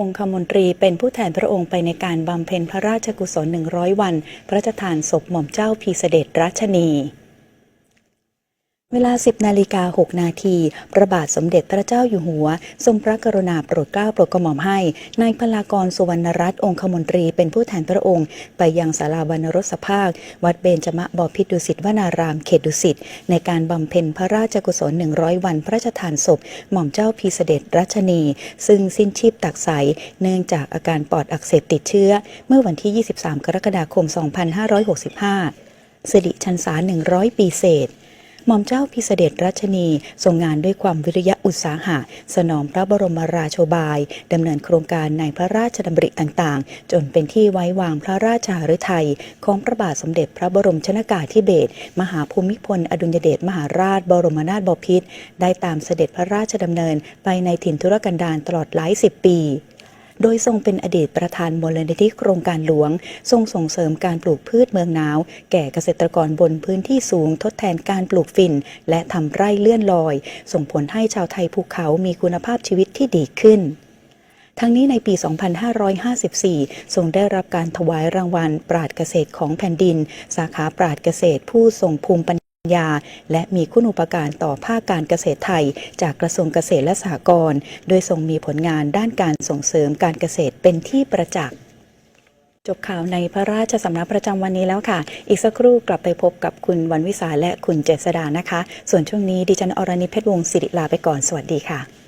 องคมนตรีเป็นผู้แทนพระองค์ไปในการบำเพ็ญพระราชกุศล 100 วัน พระราชทานศพหม่อมเจ้าพีเสด็จรัชนี เวลา 10 นาฬิกา 6 นาที พระบาทสมเด็จพระเจ้าอยู่หัว ทรงพระกรุณาโปรดเกล้าโปรดกระหม่อมให้ นายพลากรสุวรรณรัตน์องคมนตรีเป็นผู้แทนพระองค์ ไปยังศาลาบรรณรสภาค วัดเบญจมะบพิตรดุสิตวนาราม เขตดุสิต ในการบำเพ็ญพระราชกุศล 100 วันพระราชทานศพ หม่อมเจ้าพีเสด็จรัชนี ซึ่งสิ้นชีพตักใส เนื่องจากอาการปอดอักเสบติดเชื้อ เมื่อวันที่ 23 กรกฎาคม 2565สิริชันษา100 ปีเศษ หม่อมเจ้าพิเสด็จรัชนีทรงงานด้วยความวิริยะอุตสาหะ สนองพระบรมราโชบายดำเนินโครงการในพระราชดำริต่างๆ จนเป็นที่ไว้วางพระราชาฤทัยของพระบาทสมเด็จพระบรมชนากาธิเบศรมหาภูมิพล อดุลยเดชมหาราช บรมนาถบพิตรได้ตามเสด็จพระราชดำเนินไปในถิ่นธุรกันดารตลอดหลายสิบปี โดยทรงเป็นอดีตประธานมูลนิธิโครงการหลวง ทรงส่งเสริมการปลูกพืชเมืองหนาว แก่เกษตรกรบนพื้นที่สูงทดแทนการปลูกฝิ่น และทำไร่เลื่อนลอย ส่งผลให้ชาวไทยภูเขามีคุณภาพชีวิตที่ดีขึ้นทั้งนี้ในปี 2554 ทรงได้รับการถวายรางวัลปราดเกษตรของแผ่นดิน สาขาปราดเกษตรผู้ทรงภูมิปัญญา และมีคุณอุปการต่อภาคการเกษตรไทย จากกระทรวงเกษตรและสหกรณ์โดยทรงมีผลงานด้านการส่งเสริมการเกษตรเป็นที่ประจักษ์จบข่าวในพระราชสำนักประจำวันนี้แล้วค่ะ อีกสักครู่กลับไปพบกับคุณวันวิสาและคุณเจษดานะคะ ส่วนช่วงนี้ดิฉันอรณิเพชรวงศ์สิริลาไปก่อน สวัสดีค่ะ